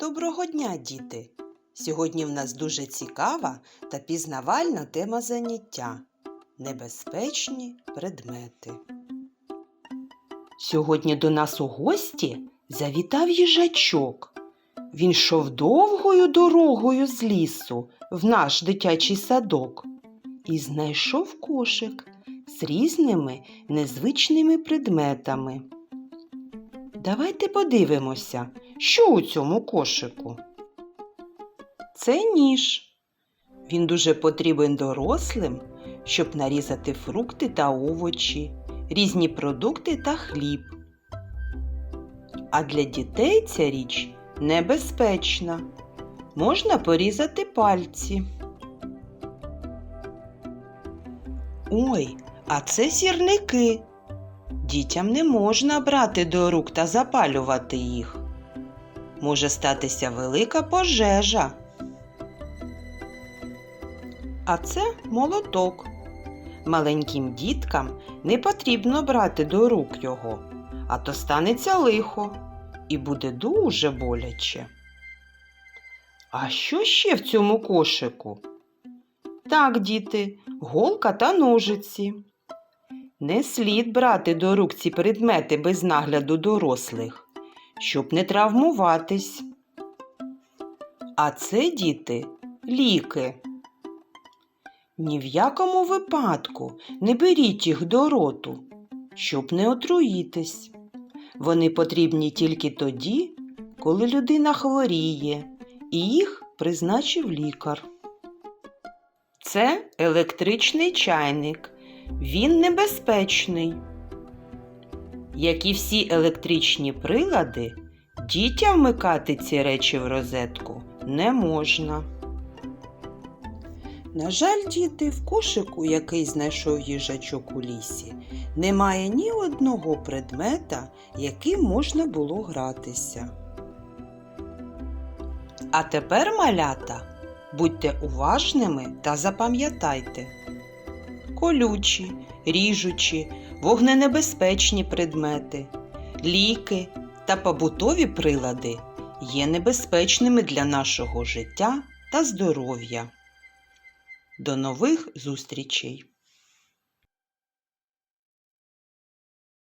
Доброго дня, діти! Сьогодні в нас дуже цікава та пізнавальна тема заняття небезпечні предмети. Сьогодні до нас у гості завітав їжачок. Він йшов довгою дорогою з лісу в наш дитячий садок і знайшов кошик з різними незвичними предметами. Давайте подивимося, що у цьому кошику. Це ніж. Він дуже потрібен дорослим, щоб нарізати фрукти та овочі, різні продукти та хліб. А для дітей ця річ небезпечна. Можна порізати пальці. Ой, а це сірники. Дітям не можна брати до рук та запалювати їх. Може статися велика пожежа. А це молоток. Маленьким діткам не потрібно брати до рук його, а то станеться лихо і буде дуже боляче. А що ще в цьому кошику? Так, діти, голка та ножиці. Не слід брати до рук ці предмети без нагляду дорослих, щоб не травмуватись. А це, діти, ліки. Ні в якому випадку не беріть їх до роту, щоб не отруїтись. Вони потрібні тільки тоді, коли людина хворіє, і їх призначив лікар. Це електричний чайник. Він небезпечний. Як і всі електричні прилади, дітям вмикати ці речі в розетку не можна. На жаль, діти, в кошику, який знайшов їжачок у лісі, немає ні одного предмета, яким можна було гратися. А тепер, малята, будьте уважними та запам'ятайте колючі, ріжучі, вогненебезпечні предмети, ліки та побутові прилади є небезпечними для нашого життя та здоров'я. До нових зустрічей!